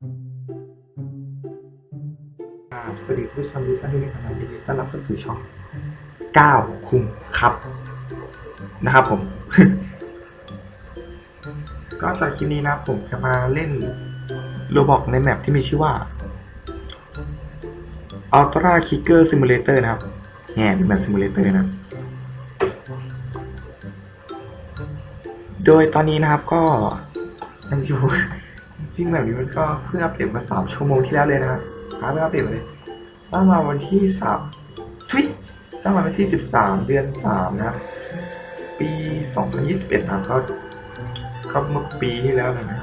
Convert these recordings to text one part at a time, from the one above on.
สวัสดีผู้ชมทุกท่านด้วยนะครับยินดีต้อนรับเข้าสู่ช่องก้าวคุมครับนะครับผม ก็จากคลิปนี้นะผมจะมาเล่นโรบอกในแมปที่มีชื่อว่า Ultra Kicker Simulator นะครับแง่เป็นแมป Simulator นะโดยตอนนี้นะครับก็ยังอยู่ จริงแบบนี้มันก็เพิ่งอัปเดตมาสามชั่วโมงที่แล้วเลยนะครับหาเพิ่งอัปเดตมาเลยตั้งมาวันที่สามทวิตั้งมาวันที่สิบสามเดือนสามนะ ปีสองพันยี่สิบเอ็ดนะก็ก็เมื่อปีที่แล้วนะ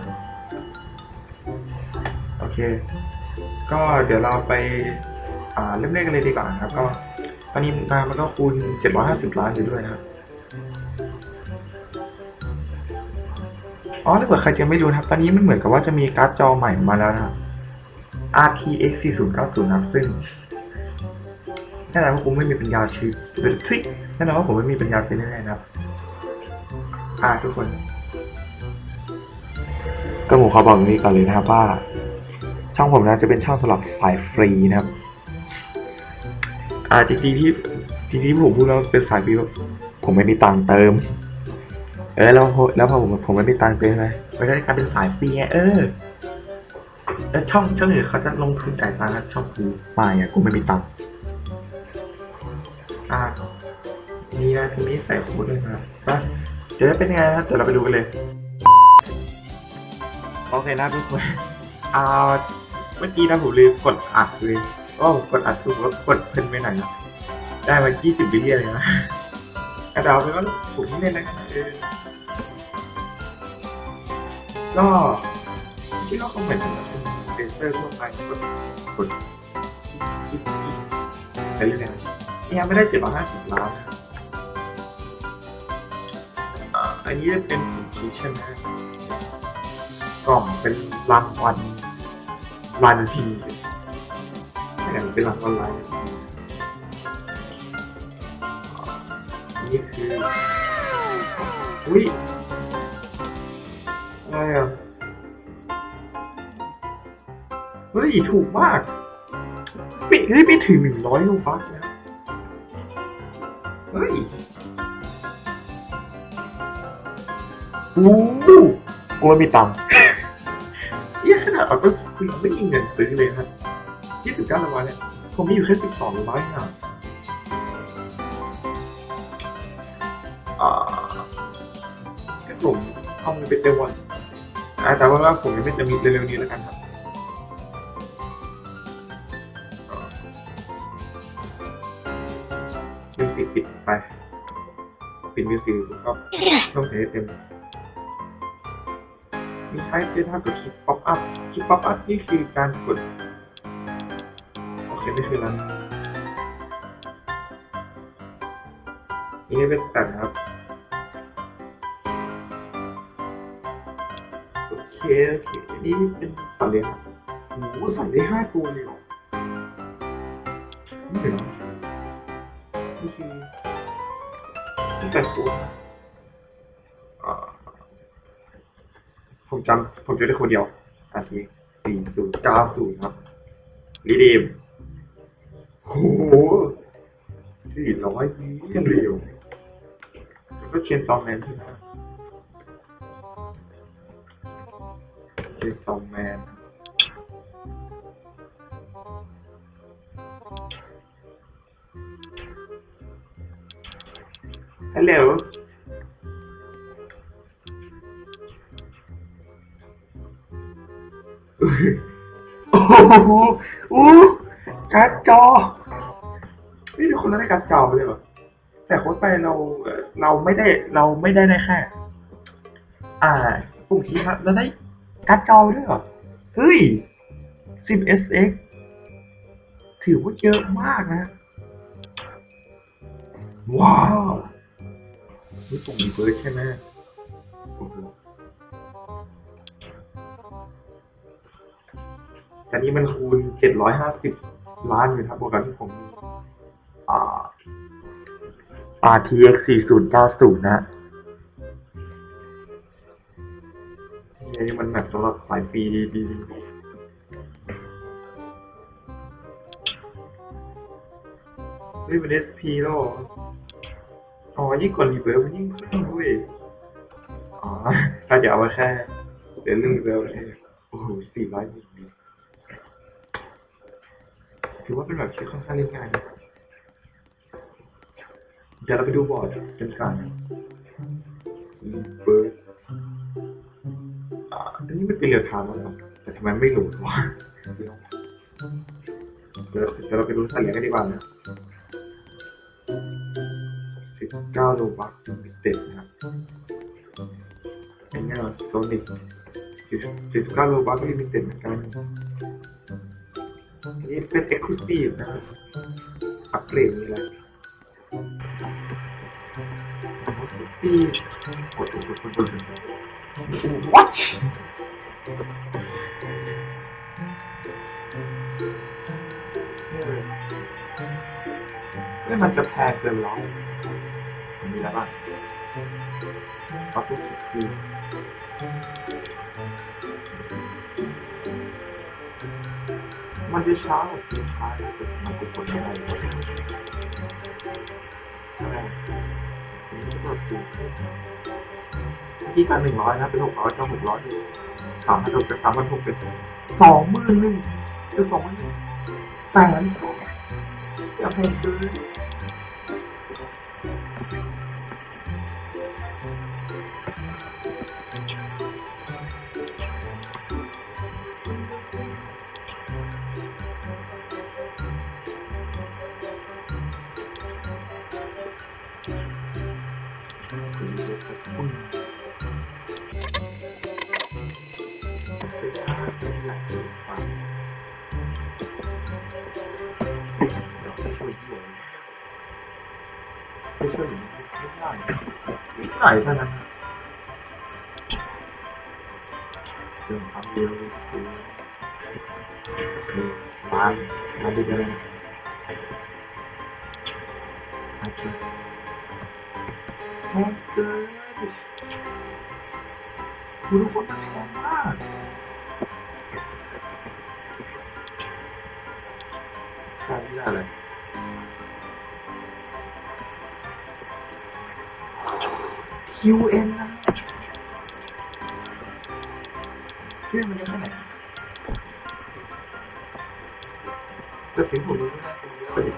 โอเค ก็เดี๋ยวเราไปอ่าเริ่มเล่นกันเลยดีกว่านะครับ ก็ตอนนี้มามันก็คูณเจ็ดร้อยห้าสิบล้านอยู่ด้วยนะครับ อ๋อถ้าเกิดใครยังไม่รู้นะครับ ตอนนี้มันเหมือนกับว่าจะมีการ์ดจอใหม่มาแล้วนะครับ RTX 4090นะซึ่งแน่นอนว่าผมไม่มีปัญญาซื้อเป็นทริคแน่นอนว่าผมไม่มีปัญญาซื้อแน่ๆนะครับ อ่าทุกคนก็ผมขอบอกตรงนี้ก่อนเลยนะครับว่า ช่องผมนะจะเป็นช่องสำหรับสายฟรีนะครับ อ่าจริงๆที่จริงๆผมพูดแล้วเป็นสายฟรีผมไม่มีตังค์เติม เออแล้วพอแล้วพอผมผมไม่มีตังค์เติมเลยไม่ได้กลายเป็นสายฟรีไงเออแล้วช่องช่องอื่นเขาจะลงทุนจ่ายตังค์นะช่องกูไม่อะกูไม่มีตังค์อ่านี่นะทีนี้ใส่โค้ดด้วยนะก็เดี๋ยวเป็นไงนะเดี๋ยวเราไปดูกันเลย โอเคนะทุกคนอ่าเมื่อกี้นะผมลืมกดอัดเลยก็ผมกดอัดถูกแล้วกดเพลินไปหนนะได้มา 20วิเลยนะกระดาษไปก็ผมที่เล่นนะครับ ก็คิดว่าคงเหมือนเป็นเซนเซอร์ทั่วไปกดกดจิ๊บจิ๊บไปเรื่อยๆยังไม่ได้เจ็ดร้อยห้าสิบล้านอันนี้เป็นสีใช่ไหมกล่องเป็นรางวัลรายนาทีเป็นรางวัลรายนาทีนี่ อุ้ยอะไรอะเฮ้ยถูกมากไม่เฮ้ไม่ถึงหนึ่งร้อยโลบัคนะเฮ้ยโอ้กูไม่มีตังค์เนี่ยขนาดเอาก็คุยไม่มีเงินซื้อเลยครับยี่สิบเก้ารางวัลเนี่ยผมมีอยู่แค่สิบสองร้อยอะ เอาเงินเต็มวันอ่าแต่ว่าผมยังไม่จะมีเร็วๆนี้แล้วกันครับมิวสิกปิดไปปิดมิวสิกก็ต้องใช้ให้เต็มมีใช้เป็นถ้ากดคลิกป๊อปอัพคลิกป๊อปอัพนี่คือการกดโอเคไม่คือแล้วนี่เป็นแต่นะครับ โอเคโอเค นี่เป็นสัตว์เลี้ยงครับโอ้โหใส่ได้ห้าตัวเลยเหรอนี่เหรอนี่คือนี่แต่ตัวผมจำผมจะได้คนเดียวอาทีสี่ศูนย์เก้าศูนย์ครับรีดีมโอ้โหสี่ร้อยยี่เร็วแล้วก็เชนซองแมนที่นะ เชนซองแมนฮัลโหลโอ้โหอู้การ์ดจอ นี่ทุกคนได้การ์ดจอไปเลยเหรอแต่โค้ดไปเราเอ่อเราไม่ได้เราไม่ได้ได้แค่ อ่าปุ่มคีย์ครับเราได้ การ์ดจอด้วยเหรอ เฮ้ย 10 SX ถือว่าเยอะมากนะ ว้าวนี่ปุ่มเวิร์สใช่ไหมอันนี้มันคูณเจ็ดร้อยห้าสิบล้านอยู่ครับบวกกับที่ผมอ่า RTX 4090 นะ อันนี้มันแบบสำหรับสายปีดีดีๆเฮ้ยเป็นเอสพีแล้วอ๋อยิ่งกดรีเบิร์ยิ่งเพิ่มด้วยอ๋อถ้าจะเอามาแค่เดี๋ยวนึ่งเร็วเลยโอ้โหสี่ร้อยถือว่าเป็นแบบชิ้นค่อนข้างเล่นง่ายเดี๋ยวเราไปดูบอร์ดกันกันเบิร์ นนี้มันเป็นเรือทางแล้ว แต่ทำไมไม่โหลดวะเดี๋ยวเดี๋ยวเราไปดูสัตว์เลี้ยงกันดีกว่านะสิบเก้าโลบัคเต็ดนะครับอันนี้โซนิกสิบเก้าโลบัคลิมิเต็ดเหมือนกันอันนี้เป็น exclusive นะครับอัปเกรดนี่แหละ exclusive กดกดกดกดกด what เฮ้ยมันจะแพงเกินหรอมันมีอะไรบ้างเอาทุกทีมันจะช้ากว่าทีช้าแต่มันจะกดไม่ได้อะไรนี่ก็กดดู ที่การหนึ่งร้อยนะเป็นหกร้อยก็หกร้อยสามพันหกเป็นสามพันหกเป็นสองหมื่นหนึ่งเป็นสองหมื่นหนึ่งแสนสองอย่าแพงเกินไม่ช่วยไม่ได้ไม่ได้เท่านั้นเรื่อยวคือมากันมาช่วยแพงเกิน คุณทุกคนมันแพงมากใช่ไม่ได้เลย QN นะชื่อมั นยังไงแต่ถึงผมรู้ว่าเป็นเด็ก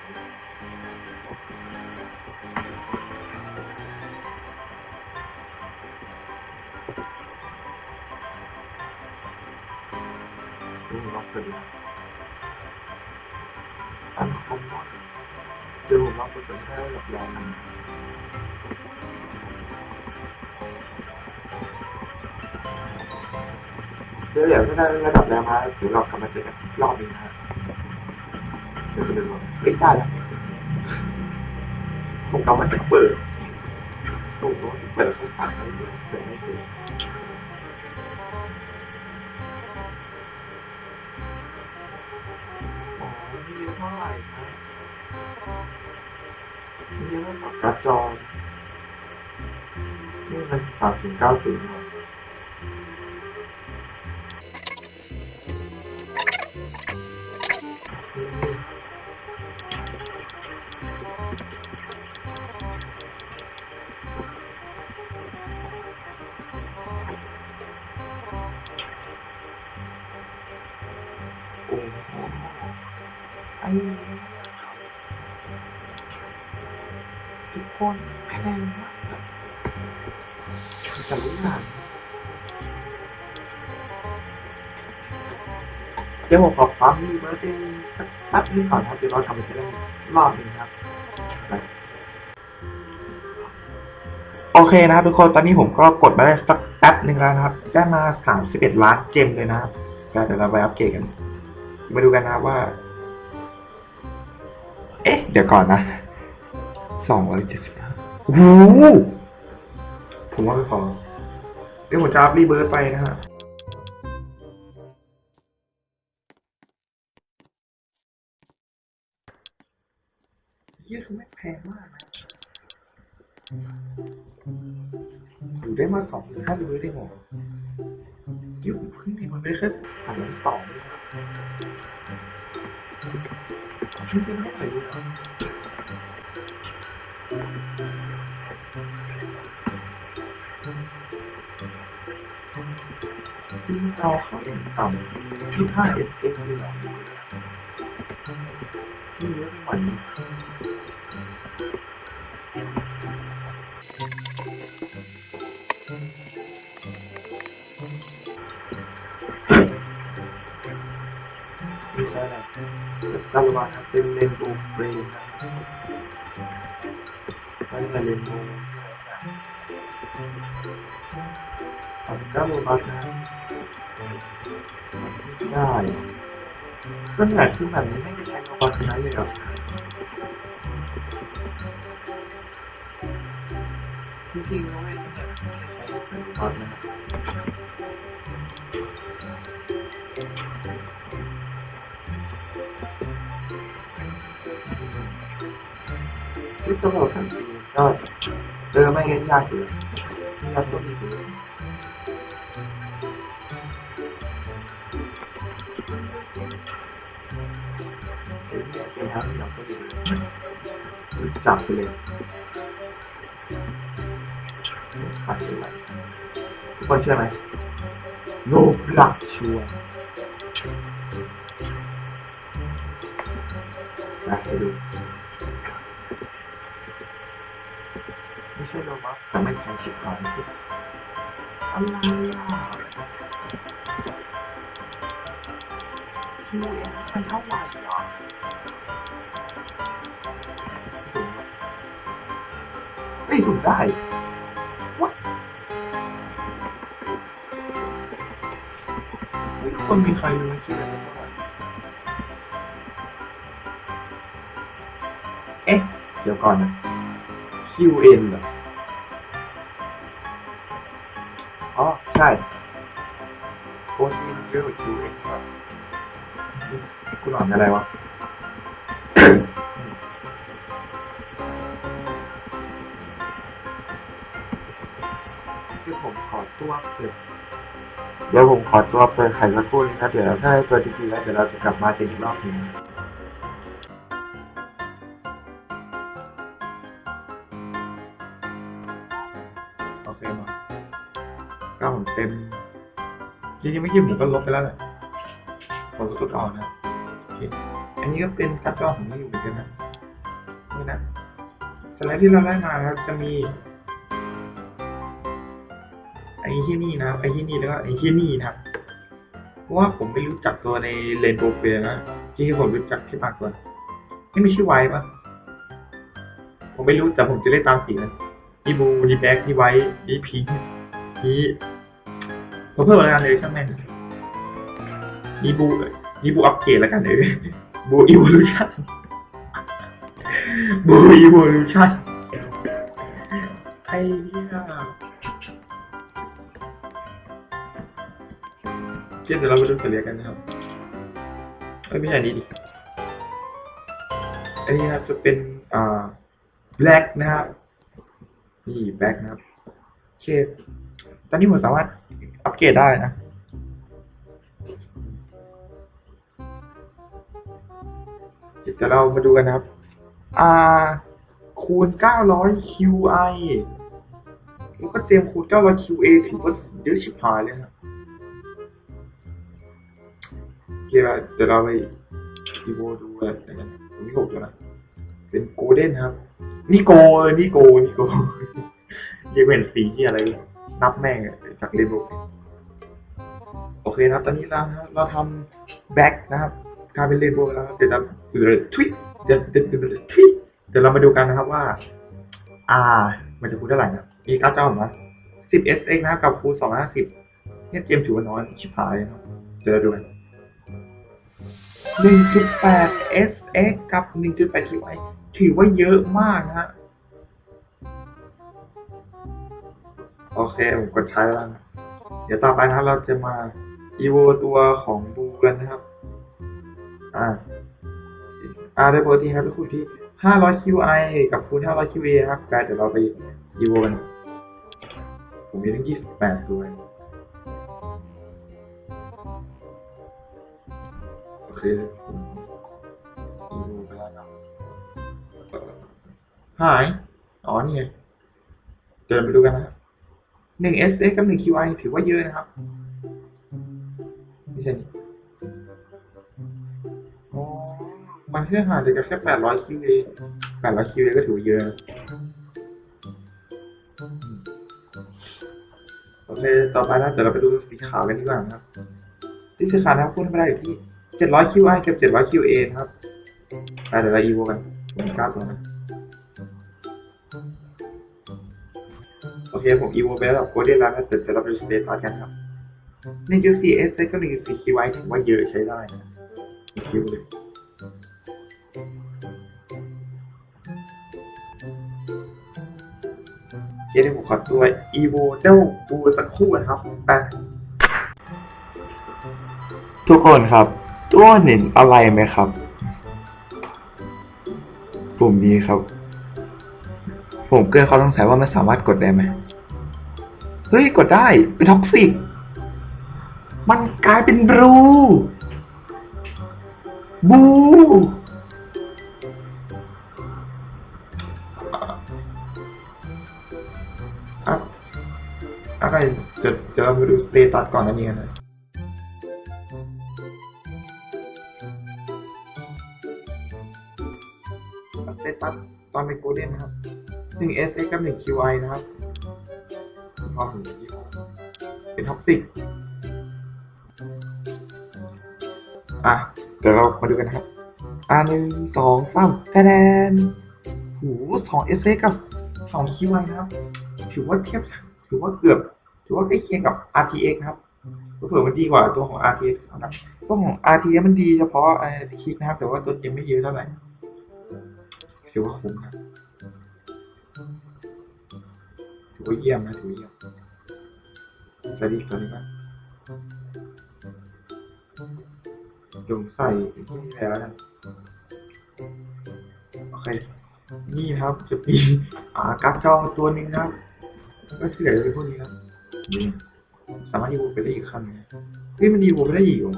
เป็นอ้โหนี่ล็อกเลยอันคอมมอนเจอผมล็อกไปจนได้หลับแรงเดี๋ยวเดี๋ยวถ้าได้ระดับแรงมาเดี๋ยวเรากลับมาเจอกันรอบนึงนะฮะเดี๋ยวไปดูไม่ได้แล้วผมกำลังจะเปิดโอ้โหเปิดข้างฝั่งเนี่ยเปิดไม่เจออ๋อ นี่เท่ากับกระจอนี่ ดี๋ยวผมขอปั๊มรีเวิร์สเองสักแป๊บนึงก่อนครับเดี๋ยวเราทำอีกรอบนึงครับ โอเคนะครับทุกคนตอนนี้ผมก็กดมาได้สักแป๊บหนึ่งแล้วนะครับ ได้มาสามสิบเอ็ดล้านเจมเลยนะครับเดี๋ยวเราไปอัปเกรดกัน มาดูกันนะว่า เอ๊ะ เดี๋ยวก่อนนะสองร้อยเจ็ดสิบห้าโอ้โหผมว่าไม่พอเดี๋ยวผมจะอัพรีเบิร์สไปนะฮะ เยี่คือไม่แพงมากนะอยู่ได้มาสองห้าเลยได้หมดยิ่งเพิ่งมีมันได้แค่สามสองเลยนะไม่เป็นเท่าไหร่เลยนะที่เราเขาถึงต่ำที่ห้าเอสเอสเลยหรอนี่เยอะกว่านี้ วาครับเป็นเรนโบว์เบรนครับไม่ใช่เรนโบว์อันก้าโลบัสนะได้ส่วนใหญ่ที่แบบนี้ไม่ได้ใช้โลบัสนะเลยครับจริงๆแล้วไม่ได้ใช้โลบัสนะ ที่ตำรวจทันทีก็เจอไม่เห็นยากเลยนี่เราตัวนี้เลยเห็นเนี่ยเป็นทั้งเราก็ดีจับไปเลยขัดไปเลยทุกคนเชื่อไหมโลบลักชัวร์นะไปดู ไม่ ใช่โลบัสแต่ไม่ใช่ชิปหายอะไรอะคิวเอ็นมันเท่าไหร่อะเฮ้ยถูกได้คนมีใครรู้ไหมคิวเอ็นเท่าไรเอ๊ะ เดี๋ยวก่อนนะ QN เหรอ ค้ดนี้มันเรียกว่า QN ครับคุณอ่านอะไรวะคือผมขอตัวเปิดเดี๋ยวผมขอตัวเปิดไข่สักครู่นึงครับเดี๋ยวถ้าได้ตัวจริงๆแล้วเดี๋ยวเราจะกลับมาเจออีกรอบหนึงนะโอเคมาก็ผมเต็ม จริงๆไม่คิดผมก็ลบไปแล้วแหละผมก็กดออกนะโอเคอันนี้ก็เป็นการ์ดจอผมไม่อยู่เหมือนกันนะนี่นะสไลด์ที่เราได้มาครับจะมีไอ้ที่นี่นะครับไอ้ที่นี่แล้วก็ไอ้ที่นี่นะครับเพราะว่าผมไม่รู้จักตัวในเลนโบเฟียนะจริงๆผมรู้จักแค่บางตัวไม่มีชื่อไว้ปะผมไม่รู้แต่ผมจะเล่นตามสีนะนี่บูนี่แบ็กนี่ไวท์นี่พิงนี่ ผมเพิ่มแล้วกันเลยช่างแม่งอีบูนี่บูอัปเกรดแล้วกันเลยบูอีวอลูชั่นบูอีวอลูชั่นไอ้เนี่ยเดี๋ยวเราไปดูเฉลี่ยกันนะครับเอ้ยไม่ใช่อันนี้ดิอันนี้นะจะเป็นอ่าแบล็กนะครับนี่แบ็กนะครับโอเคตอนนี้ผมสามารถ อัปเกรดได้นะเดี๋ยวเรามาดูกันนะครับอ่าคูณ 900 QI แล้วก็เตรียมคูณ 900 QA ถือว่าเยอะชิบหายเลยนะโอเคแล้วเดี๋ยวเราไปอีโวดูอะไรกันตรงนี้หกแล้วนะ เป็นโกลเด้นครับ นี่โกเออนี่โกนี่โกยังเป็นสีที่อะไร นับแม่งอะ จากเรนโบว์โอเคครับ ตอนนี้เราเราทำแบ็กนะครับกลายเป็นเรนโบว์แล้วครับเดี๋ยวเราเดี๋ยวทวิตเดี๋ยวเดี๋ยวเดี๋ยวเดี๋ยวทวิตเดี๋ยวเรามาดูกันนะครับว่า อ่า มันจะคูณเท่าไหร่นะมีการ์ดจอมา10 SX นะครับกับคูณ250เนี่ยเกมถือว่าน้อยชิบหายครับเจอด้วย1.8 SX กับ 1.8 TY ถือว่าเยอะมากนะฮะ โอเค ผมกดใช้แล้วนะเดี๋ยวต่อไปนะครับเราจะมา evo ตัวของบูกันนะครับ อ่าอ่าได้ปกติครับเป็นคูณที่ 500 QI กับคูณ500 QA นะครับแต่เดี๋ยวเราไป evo กันผมมีทั้ง 28ตัวโอเคผม evo ไปแล้วนะเอ่อหาย อ๋อนี่ไงเดินไปดูกันนะครับ หนึ่ง S X กับหนึ่ง QI ถือว่าเยอะนะครับไม่ใช่นี่อ๋อมันแค่ห่างจากแค่แปดร้อย QA แปดร้อย QA ก็ถือว่าเยอะโอเคต่อไปนะเดี๋ยวเราไปดูสีขาวกันดีกว่านะครับที่สีขาวนะครับพูดธรรมดาอยู่ที่เจ็ดร้อย QI กับเจ็ดร้อย QA นะครับไปเดี๋ยวเรา EVO กันผมกล้าตัวนะ เคผม evo ไปแล้วกับโคเดนแล้วนะแต่เดี๋ยวเราไปสเตตัสกันครับ1.4 s ก็1.4 ky ถือว่าเยอะใช้ได้นะคิวเลยเดี๋ยวผมขอตัว evo เจ้าบูสักคู่นะครับไปทุกคนครับ ตัวเห็นอะไรไหมครับปุ่มนี้ครับ ผมเกิดเขาสงสัยว่ามันสามารถกดได้ไหม เฮ้ยกดได้เป็นท็อกซิก มันกลายเป็นบลูบู อะอะไรเดี๋ยวเดี๋ยวเรามาดูสเตตัสก่อนนะนี่กันนะสเตตัสตอนเป็นโกลเด้นนะครับหนึ่ง S X กับหนึ่ง Q I นะครับ พอถึงที่เป็นท็อปติกอะ เดี๋ยวเรามาดูกันนะครับอ่าหนึ่งสองสามคะแนนหูสอง S X กับสอง Q I นะครับ ถือว่าเทียบถือว่าเกือบ ถือว่าใกล้เคียงกับ R T X นะครับเผื่อมันดีกว่าตัวของ R T X นะครับตัวของ R T X มันดีเฉพาะไอ้คลิกนะครับ แต่ว่าตัวเกมไม่เยอะเท่าไหร่ถือว่าคุ้มครับ ถือว่าเยี่ยมนะถือว่าเยี่ยมสวัสดีสวัสดีครับจงใส่ที่นี่แล้วนะโอเค นี่ครับจะมีอ่าการ์ดจองตัวนึงครับ ก็คือเหลือเป็นพวกนี้ครับสามารถยีโวไปได้อีกครั้งนึงเฮ้ยมันยีโวไปได้อีกเหรอ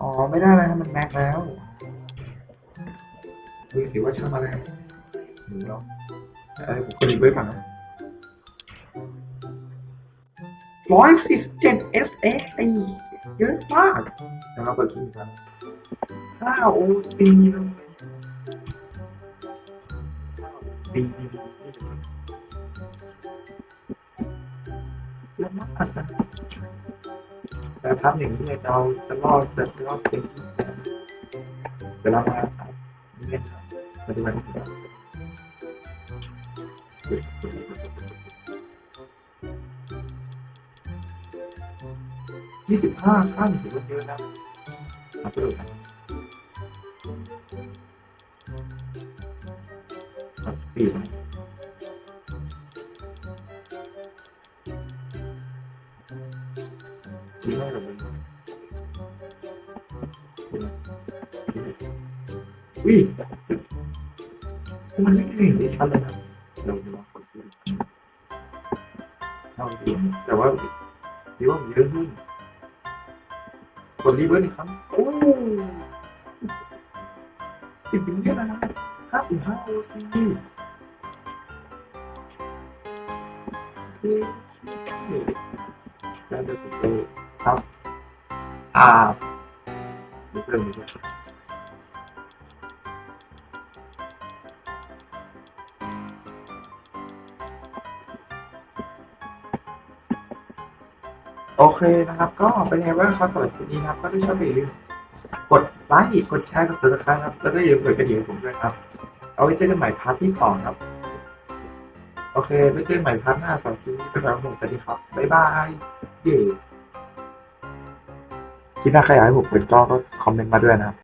อ๋อไม่ได้แล้วมันแม็กแล้วเฮ้ยถือว่าช่างมาแล้วหนูเนาะอะไรผม กดอีกไว้ก่อนนะร้อยสิบเจ็ด S X ไอ้เยอะมากเดี๋ยวเราเปิดคลิปกันห้าโอซีเลยซีเยอะมากนะแต่ทำอย่างนี้เนี่ยเราจะรอดจะรอดเป็นเดี๋ยวเรามาเนี่ยมาดูกันนะครับ ยี่สิบห้าขั้นถือว่าเยอะนะมาไปดูกันครับปีนะกินได้หรือไม่อุ้ยมันไม่เห็นได้ชัดเลยนะเรา แล้วเดี๋ยวผมจะครับอ่าดูเพิ่มอีกแล้วโอเคนะครับ ก็เป็นไงบ้างครับสำหรับคลิปนี้นะครับ ก็ถ้าชอบอย่าลืมกดไลค์กดแชร์กดติดตามครับ แล้วก็อย่าลืมกดกระดิ่งผมด้วยครับ เอาไว้เจอกันใหม่พาร์ทที่สองครับ เค ไม่เจอกันใหม่พาร์ทหน้าสวัสดีครับผมสวัสดีครับ บ๊ายบายเย่คิดว่าใครอยากให้ผมเปิดกล้องก็คอมเมนต์มาด้วยนะครับ